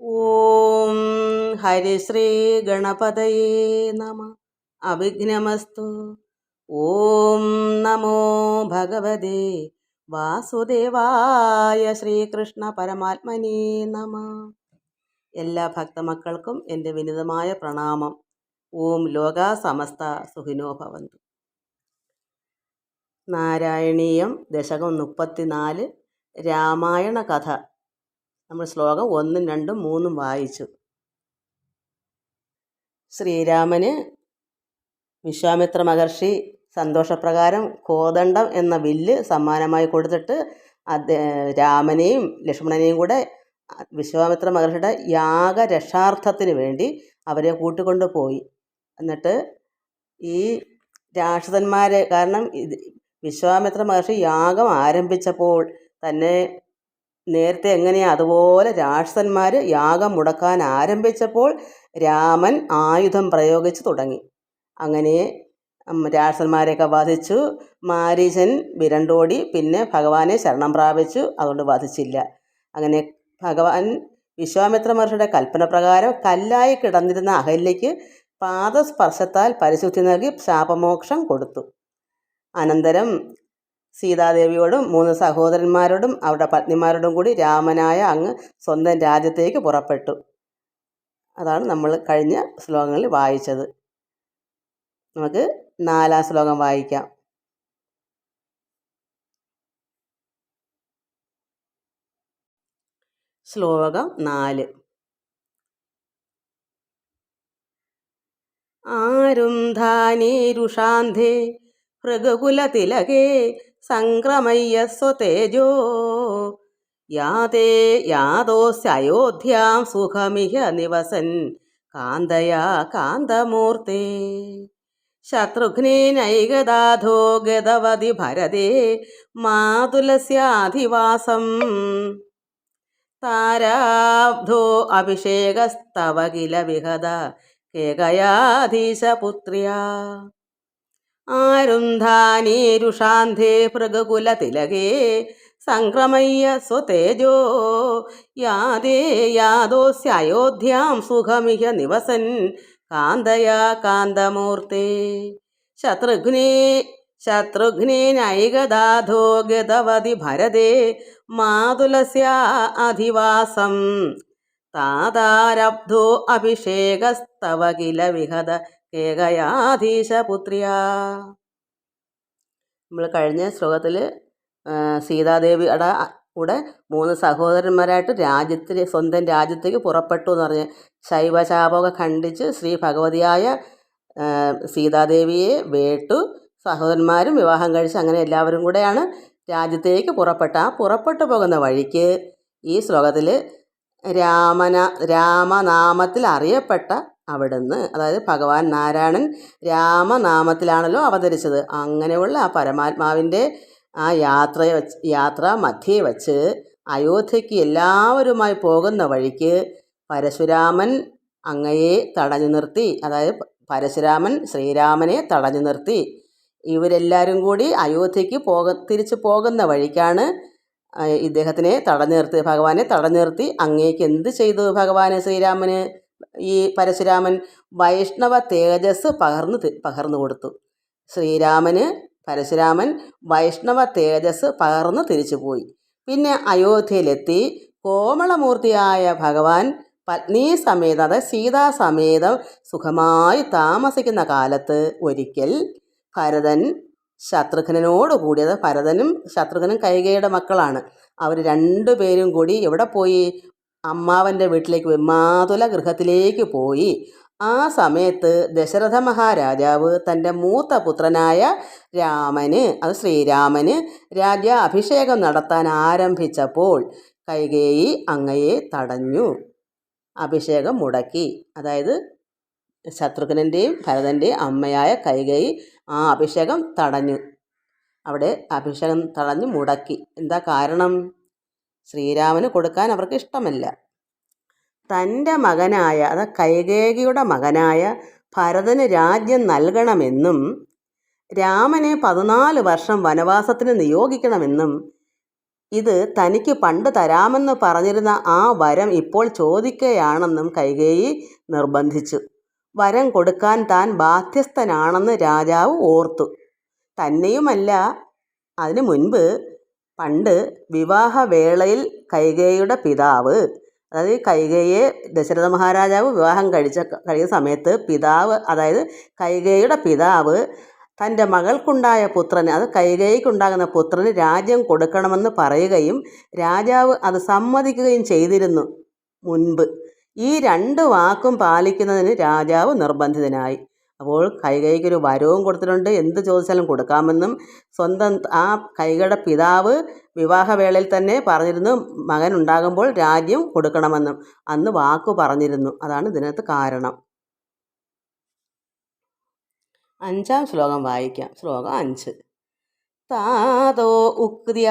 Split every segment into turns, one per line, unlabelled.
ഓം ഹരിശ്രീ ഗണപതയേ നമ. അവിഘ്നമസ്തു. ഓം നമോ ഭഗവതേ. വാസുദേവായ ശ്രീകൃഷ്ണ പരമാത്മനേ നമ. എല്ലാ ഭക്തമക്കൾക്കും എന്റെ വിനിതമായ പ്രണാമം. ഓം ലോക സമസ്ത സുഖിനോ ഭവന്തു. നാരായണീയം ദശകം മുപ്പത്തിനാല് രാമായണ കഥ. നമ്മൾ ശ്ലോകം ഒന്നും രണ്ടും മൂന്നും വായിച്ചു. ശ്രീരാമന് വിശ്വാമിത്ര മഹർഷി സന്തോഷപ്രകാരം കോദണ്ഡം എന്ന വില്ല് സമ്മാനമായി കൊടുത്തിട്ട് രാമനെയും ലക്ഷ്മണനെയും കൂടെ വിശ്വാമിത്ര മഹർഷിയുടെ യാഗരക്ഷാർത്ഥത്തിന് വേണ്ടി അവരെ കൂട്ടിക്കൊണ്ടു പോയി. എന്നിട്ട് ഈ രാക്ഷസന്മാരെ കാരണം ഇത് വിശ്വാമിത്ര മഹർഷി യാഗം ആരംഭിച്ചപ്പോൾ തന്നെ നേരത്തെ എങ്ങനെയാ അതുപോലെ രാക്ഷസന്മാർ യാഗം മുടക്കാൻ ആരംഭിച്ചപ്പോൾ രാമൻ ആയുധം പ്രയോഗിച്ച് തുടങ്ങി. അങ്ങനെ രാക്ഷസന്മാരെയൊക്കെ വധിച്ചു. മാരീശൻ വിരണ്ടോടി പിന്നെ ഭഗവാനെ ശരണം പ്രാപിച്ചു. അതുകൊണ്ട് വധിച്ചില്ല. അങ്ങനെ ഭഗവാൻ വിശ്വാമിത്ര മഹർഷിയുടെ കൽപ്പന പ്രകാരം കല്ലായി കിടന്നിരുന്ന അഹല്യയ്ക്ക് പാദസ്പർശത്താൽ പരിശുദ്ധി നൽകി ശാപമോക്ഷം കൊടുത്തു. അനന്തരം സീതാദേവിയോടും മൂന്ന് സഹോദരന്മാരോടും അവരുടെ പത്നിമാരോടും കൂടി രാമനായ അങ്ങ് സ്വന്തം രാജ്യത്തേക്ക് പുറപ്പെട്ടു. അതാണ് നമ്മൾ കഴിഞ്ഞ ശ്ലോകങ്ങളിൽ വായിച്ചത്. നമുക്ക് നാലാം ശ്ലോകം വായിക്കാം. ശ്ലോകം നാല്. ആരും ധാനേരുഷാന്ധേ ഭൃഗകുലതിലകേ സംക്രമയ്യ തേജോ. യാതേ യാതോസ്യോധ്യാം സുഖമിഹ നിവസൻ. കാന്തയാ കാന്തമൂർത്തേ. ശത്രുഘ്നേനൈകദാധോ ഗതവതി ഭരതേ. മാതുലസ്യാധിവാസം. താരാബ്ധോ അഭിഷേകസ്തവ കില വിഹത. കേകയാധീശപുത്ര്യാ ആരുന്ധാനീരുഷാന്ധേ ഭൃഗകുലതിലകേ സംക്രമയ്യ സ്വതേജോ. യാതേ യാദോസ്യോധ്യം സുഖമിഹ നിവസൻ കാന്തയാ കാന്തമൂർത്തേ. ശത്രുഘ്നേ ശത്രുഘ്നേ നൈകദാധോ ഗതവതി ഭരതേ മാതുലസ്യ അധിവാസം. താതാരബ്ധോ അഭിഷേകസ്തവ കില വിഹത കേകയാധീശപുത്ര്യാ നമ്മൾ കഴിഞ്ഞ ശ്ലോകത്തിൽ സീതാദേവിയുടെ കൂടെ മൂന്ന് സഹോദരന്മാരായിട്ട് രാജ്യത്തിൽ സ്വന്തം രാജ്യത്തേക്ക് പുറപ്പെട്ടു എന്ന് പറഞ്ഞ് ശൈവശാപമൊക്കെ ഖണ്ഡിച്ച് ശ്രീ ഭഗവതിയായ സീതാദേവിയെ വേട്ടു സഹോദരന്മാരും വിവാഹം കഴിച്ച് അങ്ങനെ എല്ലാവരും കൂടെയാണ് രാജ്യത്തേക്ക് പുറപ്പെട്ട. ആ പുറപ്പെട്ടു പോകുന്ന വഴിക്ക് ഈ ശ്ലോകത്തിൽ രാമന രാമനാമത്തിൽ അറിയപ്പെട്ട അവിടുന്ന് അതായത് ഭഗവാൻ നാരായണൻ രാമനാമത്തിലാണല്ലോ അവതരിച്ചത്. അങ്ങനെയുള്ള ആ പരമാത്മാവിന്റെ ആ യാത്രയെ വച്ച് യാത്ര മധ്യേ വച്ച് അയോധ്യയ്ക്ക് എല്ലാവരുമായി പോകുന്ന വഴിക്ക് പരശുരാമൻ അങ്ങയെ തടഞ്ഞു നിർത്തി അതായത് പരശുരാമൻ ശ്രീരാമനെ തടഞ്ഞു നിർത്തി. ഇവരെല്ലാവരും കൂടി അയോധ്യയ്ക്ക് പോക തിരിച്ചു പോകുന്ന വഴിക്കാണ് ഇദ്ദേഹത്തിനെ തടഞ്ഞു നിർത്തി ഭഗവാനെ തടഞ്ഞു നിർത്തി. അങ്ങേക്ക് എന്ത് ചെയ്തു ഭഗവാന് ശ്രീരാമന്? ഈ പരശുരാമൻ വൈഷ്ണവ തേജസ് പകർന്നു പകർന്നു കൊടുത്തു. ശ്രീരാമന് പരശുരാമൻ വൈഷ്ണവ തേജസ് പകർന്നു തിരിച്ചുപോയി പിന്നെ അയോധ്യയിലെത്തി. കോമളമൂർത്തിയായ ഭഗവാൻ പത്നീ സമേതം അതായത് സീതാസമേതം സുഖമായി താമസിക്കുന്ന കാലത്ത് ഒരിക്കൽ ഭരതൻ ശത്രുഘ്നനോട് കൂടിയത് ഭരതനും ശത്രുഘ്നും കൈകയുടെ മക്കളാണ്. അവർ രണ്ടുപേരും കൂടി എവിടെ പോയി? അമ്മാവന്റെ വീട്ടിലേക്ക് പോയി മാതുല ഗൃഹത്തിലേക്ക് പോയി. ആ സമയത്ത് ദശരഥ മഹാരാജാവ് തന്റെ മൂത്ത പുത്രനായ രാമന് അത് ശ്രീരാമന് രാജ്യാഭിഷേകം നടത്താൻ ആരംഭിച്ചപ്പോൾ കൈകേയി അങ്ങയെ തടഞ്ഞു. അഭിഷേകം മുടക്കി. അതായത് ശത്രുഘ്നന്റെയും ഭരതന്റെയും അമ്മയായ കൈകേയി ആ അഭിഷേകം തടഞ്ഞു. അവിടെ അഭിഷേകം തടഞ്ഞു മുടക്കി. എന്താ കാരണം? ശ്രീരാമന് കൊടുക്കാൻ അവർക്ക് ഇഷ്ടമല്ല. തന്റെ മകനായ അത് കൈകേകിയുടെ മകനായ ഭരതന് രാജ്യം നൽകണമെന്നും രാമനെ പതിനാല് വർഷം വനവാസത്തിന് നിയോഗിക്കണമെന്നും ഇത് തനിക്ക് പണ്ട് തരാമെന്ന് പറഞ്ഞിരുന്ന ആ വരം ഇപ്പോൾ ചോദിക്കുകയാണെന്നും കൈകേയി നിർബന്ധിച്ചു. വരം കൊടുക്കാൻ താൻ ബാധ്യസ്ഥനാണെന്ന് രാജാവ് ഓർത്തു. തന്നെയുമല്ല അതിനു മുൻപ് പണ്ട് വിവാഹവേളയിൽ കൈകേയിയുടെ പിതാവ് അതായത് കൈകേയിയെ ദശരഥ മഹാരാജാവ് വിവാഹം കഴിച്ച കഴിയുന്ന സമയത്ത് പിതാവ് അതായത് കൈകേയിയുടെ പിതാവ് തന്റെ മകൾക്കുണ്ടായ പുത്രന് അത് കൈകേയിക്കുണ്ടാകുന്ന പുത്രന് രാജ്യം കൊടുക്കണമെന്ന് പറയുകയും രാജാവ് അത് സമ്മതിക്കുകയും ചെയ്തിരുന്നു മുൻപ്. ഈ രണ്ട് വാക്കും പാലിക്കുന്നതിന് രാജാവ് നിർബന്ധിതനായി. അപ്പോൾ കൈകൈക്ക് ഒരു വരവും കൊടുത്തിട്ടുണ്ട്. എന്ത് ചോദിച്ചാലും കൊടുക്കാമെന്നും സ്വന്തം ആ കൈകയുടെ പിതാവ് വിവാഹവേളയിൽ തന്നെ പറഞ്ഞിരുന്നു മകൻ ഉണ്ടാകുമ്പോൾ രാജ്യം കൊടുക്കണമെന്നും. അന്ന് വാക്കു പറഞ്ഞിരുന്നു. അതാണ് ഇതിനകത്ത് കാരണം. അഞ്ചാം ശ്ലോകം വായിക്കാം. ശ്ലോകം അഞ്ച്. താതോ ഉക്തിയ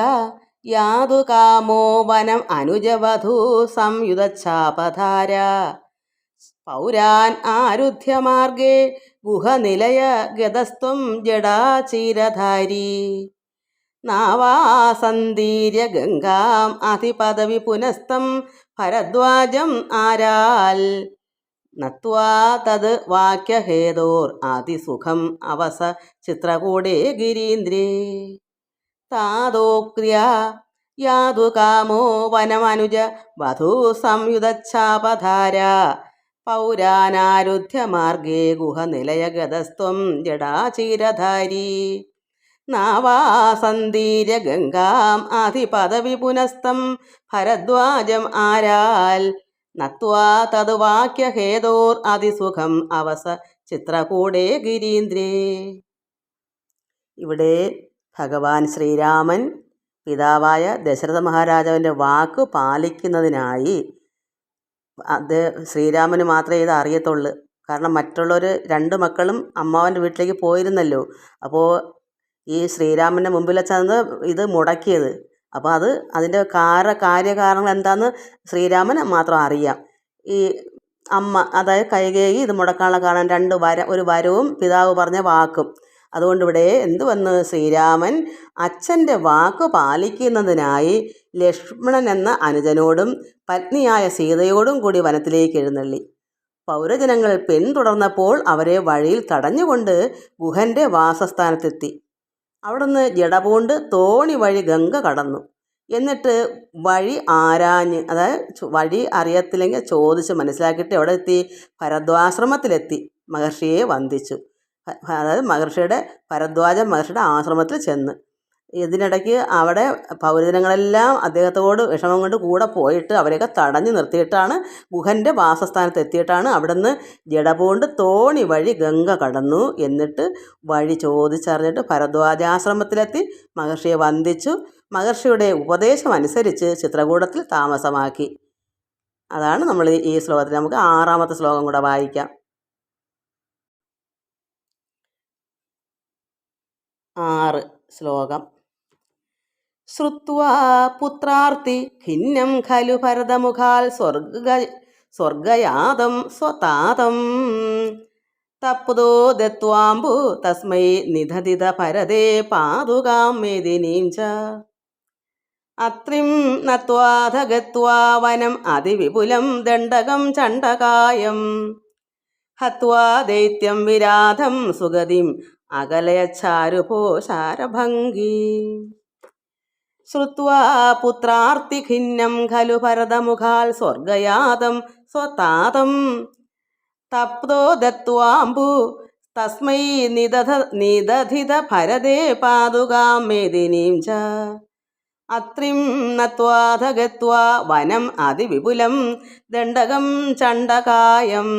യാതു കാമോ വനം അനുജവധൂ സംയുതച്ഛാപധാര പൗരാൻ ആരുധ്യമാർഗേ ഗുഹനിലയ ഗതസ്ത്വം ജഡാചീരധാരി നാവാസന്തീര്യ ഗംഗാം അതിപദവി പുനസ്തം ഭരദ്വാജം ആരാൽ. നത്വാ തത് വാക്യഹേതോർ അതിസുഖം അവസ ചിത്രകൂടേ ഗിരീന്ദ്രേ. താതോക്രിയ യാതു കാമോ വനമനുജ വധൂ സംയുതച്ഛാപധാര പൗരാനാരുധ്യമാർഗേ ഗുഹനിലയഗതസ്ത്വം ജടാചീരധാരി. നാവാസന്തീര്യ ഗംഗാം ആധിപദവി പുനസ്തം ഭരദ്വാജം ആരാൽ. നത്വാ തത് വാക്യഹേതോർ അതിസുഖം അവസ ചിത്രകൂടേ ഗിരീന്ദ്രേ. ഇവിടെ ഭഗവാൻ ശ്രീരാമൻ പിതാവായ ദശരഥ മഹാരാജാവിന്റെ വാക്ക് പാലിക്കുന്നതിനായി അത് ശ്രീരാമന് മാത്രമേ ഇത് അറിയത്തുള്ളൂ. കാരണം മറ്റുള്ളവർ രണ്ട് മക്കളും അമ്മാവന്റെ വീട്ടിലേക്ക് പോയിരുന്നല്ലോ. അപ്പോൾ ഈ ശ്രീരാമന്റെ മുമ്പിൽ വെച്ചാണ് ഇത് മുടക്കിയത്. അപ്പോൾ അത് അതിന്റെ കാര കാര്യകാരണങ്ങൾ എന്താണെന്ന് ശ്രീരാമന് മാത്രം അറിയാം. ഈ അമ്മ അതായത് കൈകേയി ഇത് മുടക്കാനുള്ള കാരണം രണ്ട് വര ഒരു വരവും പിതാവ് പറഞ്ഞ വാക്കും. അതുകൊണ്ട് ഇവിടെ എന്ത് വന്നു ശ്രീരാമൻ അച്ഛന്റെ വാക്ക് പാലിക്കുന്നതിനായി ലക്ഷ്മണൻ എന്ന അനുജനോടും പത്നിയായ സീതയോടും കൂടി വനത്തിലേക്ക് എഴുന്നള്ളി. പൗരജനങ്ങൾ പിന്തുടർന്നപ്പോൾ അവരെ വഴിയിൽ തടഞ്ഞുകൊണ്ട് ഗുഹന്റെ വാസസ്ഥാനത്തെത്തി. അവിടുന്ന് ജടപൂണ്ട് തോണി വഴി ഗംഗ കടന്നു. എന്നിട്ട് വഴി ആരാഞ്ഞ് അതായത് വഴി അറിയത്തില്ലെങ്കിൽ ചോദിച്ച് മനസ്സിലാക്കിയിട്ട് എവിടെ എത്തി ഭരദ്വാശ്രമത്തിലെത്തി. മഹർഷിയെ വന്ദിച്ചു. അതായത് മഹർഷിയുടെ ഭരദ്വാജ മഹർഷിയുടെ ആശ്രമത്തിൽ ചെന്ന്. ഇതിനിടയ്ക്ക് അവിടെ പൗരജനങ്ങളെല്ലാം അദ്ദേഹത്തോട് വിഷമം കൊണ്ട് കൂടെ പോയിട്ട് അവരെയൊക്കെ തടഞ്ഞു നിർത്തിയിട്ടാണ് ഗുഹന്റെ വാസസ്ഥാനത്ത് എത്തിയിട്ടാണ് അവിടുന്ന് ജഡപൂണ്ട് തോണി വഴി ഗംഗ കടന്നു എന്നിട്ട് വഴി ചോദിച്ചറിഞ്ഞിട്ട് ഭരദ്വാജാശ്രമത്തിലെത്തി മഹർഷിയെ വന്ദിച്ചു. മഹർഷിയുടെ ഉപദേശം അനുസരിച്ച് ചിത്രകൂടത്തിൽ താമസമാക്കി. അതാണ് നമ്മൾ ഈ ശ്ലോകത്തിൽ നമുക്ക് ആറാമത്തെ ശ്ലോകം കൂടെ വായിക്കാം. ആറ് ശ്ലോകം. ശ്രുവാ പുത്രാർത്ഥി ഖിന്നം ഖലു ഭരതമുഖാൽ സ്വർഗ സ്വർഗയാതം സ്വതാതം. തപ്പുതോ ദത്വാംബു തസ്മൈ നിധതിത ഭരതേ പാതുകാം മേദിനീം ച. അത്രിം നത്വാധ ഗത്വാ വനം അതിവിപുലം ദണ്ഡകം ചണ്ഡകായം. ഹത്വാ ദൈത്യം വിരാധം സുഗതിം അകലയച്ചാരുപോ ശാരഭംഗി ശ്രുത്വാ പുത്രാർത്തിഖിന്നം ഖലു ഭരതമുഖാൽ സ്വർഗയാതം സ്വതാതം. തപ്തോ ദത്വാംബു തസ്മൈ നിദധ നിദധിത ഭരതേ പാതുകാം മേദിനീം ച. അത്രിം നത്വാധ ഗത്വാ വനം അതിവിപുലം ദണ്ഡകം ചണ്ഡകായം.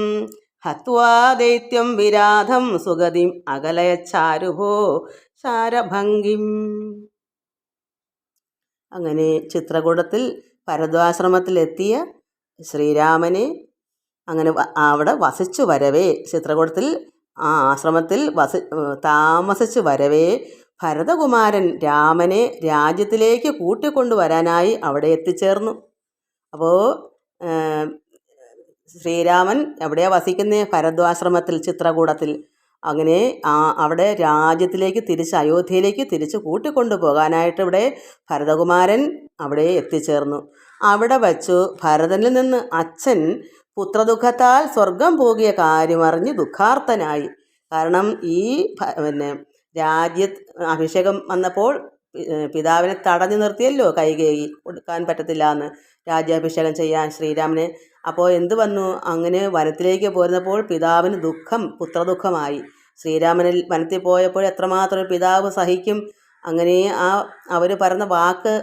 ഹത്വാ ദൈത്യം വിരാധം സുഗതിം അകലയച്ചാരുഭോ ശാരഭംഗിം. അങ്ങനെ ചിത്രകൂടത്തിൽ ഭരദ്വാശ്രമത്തിലെത്തിയ ശ്രീരാമനെ അങ്ങനെ അവിടെ വസിച്ചു വരവേ ചിത്രകൂടത്തിൽ. ആ ആശ്രമത്തിൽ വസി താമസിച്ചു വരവേ ഭരതകുമാരൻ രാമനെ രാജ്യത്തിലേക്ക് കൂട്ടിക്കൊണ്ടുവരാനായി അവിടെ എത്തിച്ചേർന്നു. അപ്പോൾ ശ്രീരാമൻ എവിടെയാണ് വസിക്കുന്നത് ഭരദ്വാശ്രമത്തിൽ ചിത്രകൂടത്തിൽ. അങ്ങനെ ആ അവിടെ രാജ്യത്തിലേക്ക് തിരിച്ച് അയോധ്യയിലേക്ക് തിരിച്ച് കൂട്ടിക്കൊണ്ടുപോകാനായിട്ട് ഇവിടെ ഭരതകുമാരൻ അവിടെ എത്തിച്ചേർന്നു. അവിടെ വച്ചു ഭരതനിൽ നിന്ന് അച്ഛൻ പുത്രദുഃഖത്താൽ സ്വർഗം പോകിയ കാര്യമറിഞ്ഞ് ദുഃഖാർത്തനായി. കാരണം ഈ പിന്നെ രാജ്യ അഭിഷേകം വന്നപ്പോൾ പിതാവിനെ തടഞ്ഞു നിർത്തിയല്ലോ കൈകേയി. കൊടുക്കാൻ പറ്റത്തില്ല എന്ന് രാജ്യാഭിഷേകം ചെയ്യാൻ ശ്രീരാമന്. അപ്പോൾ എന്ത് വന്നു? അങ്ങനെ വനത്തിലേക്ക് പോരുന്നപ്പോൾ പിതാവിന് ദുഃഖം പുത്രദുഃഖമായി. ശ്രീരാമനിൽ വനത്തിൽ പോയപ്പോൾ എത്രമാത്രം പിതാവ് സഹിക്കും? അങ്ങനെ ആ അവർ പറഞ്ഞ വാക്ക്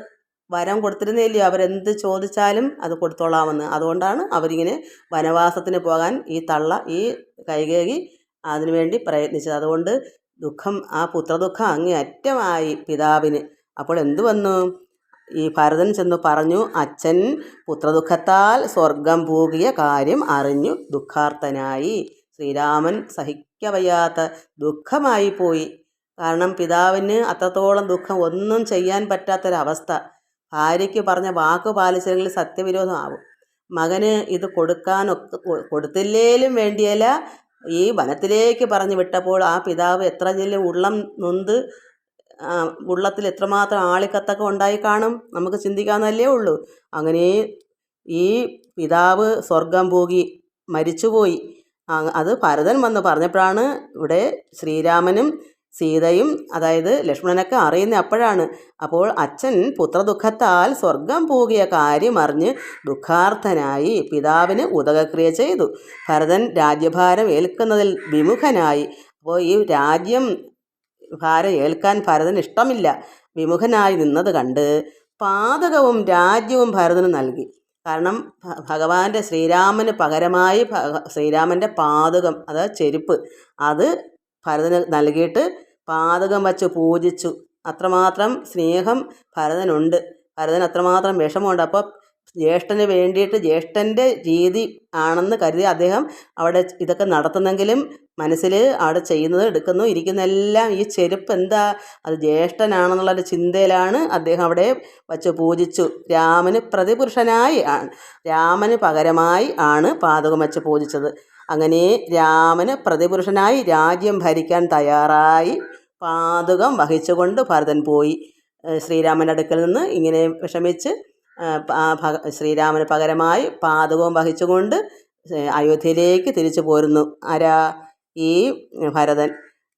വരം കൊടുത്തിരുന്നില്ലയോ അവരെന്ത് ചോദിച്ചാലും അത് കൊടുത്തോളാമെന്ന്. അതുകൊണ്ടാണ് അവരിങ്ങനെ വനവാസത്തിന് പോകാൻ ഈ തള്ള ഈ കൈകേകി അതിനുവേണ്ടി പ്രയത്നിച്ചത്. അതുകൊണ്ട് ദുഃഖം ആ പുത്രദുഃഖം അങ്ങേയറ്റമായി പിതാവിന്. അപ്പോൾ എന്തു വന്നു? ഈ ഭരതൻ ചെന്ന് പറഞ്ഞു അച്ഛൻ പുത്രദുഃഖത്താൽ സ്വർഗം പൂകിയ കാര്യം അറിഞ്ഞു ദുഃഖാർത്ഥനായി. ശ്രീരാമൻ സഹിക്കവയ്യാത്ത ദുഃഖമായി പോയി. കാരണം പിതാവിന് അത്രത്തോളം ദുഃഖം ഒന്നും ചെയ്യാൻ പറ്റാത്തൊരവസ്ഥ. ഭാര്യയ്ക്ക് പറഞ്ഞ വാക്ക് പാലിച്ചില്ലെങ്കിൽ സത്യവിരോധമാവും. മകന് ഇത് കൊടുക്കാനൊക്കെ കൊടുത്തില്ലേലും വേണ്ടിയല്ല. ഈ വനത്തിലേക്ക് പറഞ്ഞു വിട്ടപ്പോൾ ആ പിതാവ് എത്ര ചെല്ലും ഉള്ളം നൊന്ത് ഉള്ളത്തിൽ എത്രമാത്രം ആളിക്കത്തൊക്കെ ഉണ്ടായി കാണും? നമുക്ക് ചിന്തിക്കാവുന്നതല്ലേ ഉള്ളൂ. അങ്ങനെ ഈ പിതാവ് സ്വർഗം പോകി മരിച്ചുപോയി. അത് ഭരതൻ വന്ന് പറഞ്ഞപ്പോഴാണ് ഇവിടെ ശ്രീരാമനും സീതയും അതായത് ലക്ഷ്മണനൊക്കെ അറിയുന്ന അപ്പോഴാണ്. അപ്പോൾ അച്ഛൻ പുത്രദുഃഖത്താൽ സ്വർഗം പോകിയ കാര്യം അറിഞ്ഞ് ദുഃഖാർത്ഥനായി പിതാവിന് ഉദകക്രിയ ചെയ്തു. ഭരതൻ രാജ്യഭാരം ഏൽക്കുന്നതിൽ വിമുഖനായി. അപ്പോൾ ഈ രാജ്യം ഭാരം ഏൽക്കാൻ ഭരതന് ഇഷ്ടമില്ല. വിമുഖനായി നിന്നത് കണ്ട് പാതകവും രാജ്യവും ഭരതന് നൽകി. കാരണം ഭഗവാന്റെ ശ്രീരാമന് പകരമായി ശ്രീരാമന്റെ പാതകം അതായത് ചെരുപ്പ് അത് ഭരതന് നൽകിയിട്ട് പാതകം വച്ച് പൂജിച്ചു. അത്രമാത്രം സ്നേഹം ഭരതനുണ്ട്. ഭരതൻ അത്രമാത്രം വിഷമമുണ്ട്. അപ്പോൾ ജ്യേഷ്ഠന് വേണ്ടിയിട്ട് ജ്യേഷ്ഠന്റെ രീതി ആണെന്ന് കരുതി അദ്ദേഹം അവിടെ ഇതൊക്കെ നടത്തുന്നെങ്കിലും മനസ്സിൽ അവിടെ ചെയ്യുന്നത് എടുക്കുന്നു. ഇരിക്കുന്നതെല്ലാം ഈ ചെരുപ്പ് എന്താ? അത് ജ്യേഷ്ഠനാണെന്നുള്ളൊരു ചിന്തയിലാണ് അദ്ദേഹം അവിടെ വച്ച് പൂജിച്ചു. രാമന് പ്രതിപുരുഷനായി ആണ് രാമന് പകരമായി ആണ് പാതകം വച്ച് പൂജിച്ചത്. അങ്ങനെ രാമന് പ്രതിപുരുഷനായി രാജ്യം ഭരിക്കാൻ തയ്യാറായി പാതകം വഹിച്ചുകൊണ്ട് ഭരതൻ പോയി. ശ്രീരാമൻ ശ്രീരാമന്റെ അടുക്കൽ നിന്ന് ഇങ്ങനെ വിഷമിച്ച് ശ്രീരാമന് പകരമായി പാതകവും വഹിച്ചുകൊണ്ട് അയോധ്യയിലേക്ക് തിരിച്ചു പോരുന്നു. ആരാ ഈ ഭരതൻ?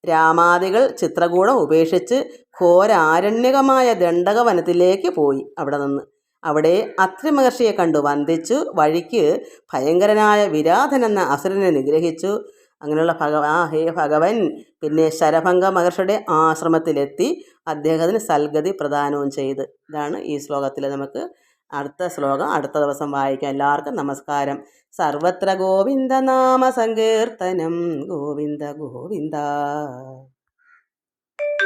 രാമാദികൾ ചിത്രകൂടം ഉപേക്ഷിച്ച് ഘോരാരണ്യകമായ ദണ്ഡക വനത്തിലേക്ക് പോയി അവിടെ നിന്ന്. അവിടെ അത്രി മഹർഷിയെ കണ്ടു. വന്ദിച്ചു. വഴിക്ക് ഭയങ്കരനായ വിരാധൻ എന്ന അസുരനെ നിഗ്രഹിച്ചു. അങ്ങനെയുള്ള ഭഗവ ആ ഹേ ഭഗവൻ. പിന്നെ ശരഭംഗ മഹർഷിയുടെ ആശ്രമത്തിലെത്തി അദ്ദേഹത്തിന് സൽഗതി പ്രദാനവും ചെയ്ത്. ഇതാണ് ഈ ശ്ലോകത്തിൽ നമുക്ക് അടുത്ത ശ്ലോകം അടുത്ത ദിവസം വായിക്കാം. എല്ലാവർക്കും നമസ്കാരം. സർവത്ര ഗോവിന്ദ നാമ സങ്കീർത്തനം. ഗോവിന്ദ ഗോവിന്ദ.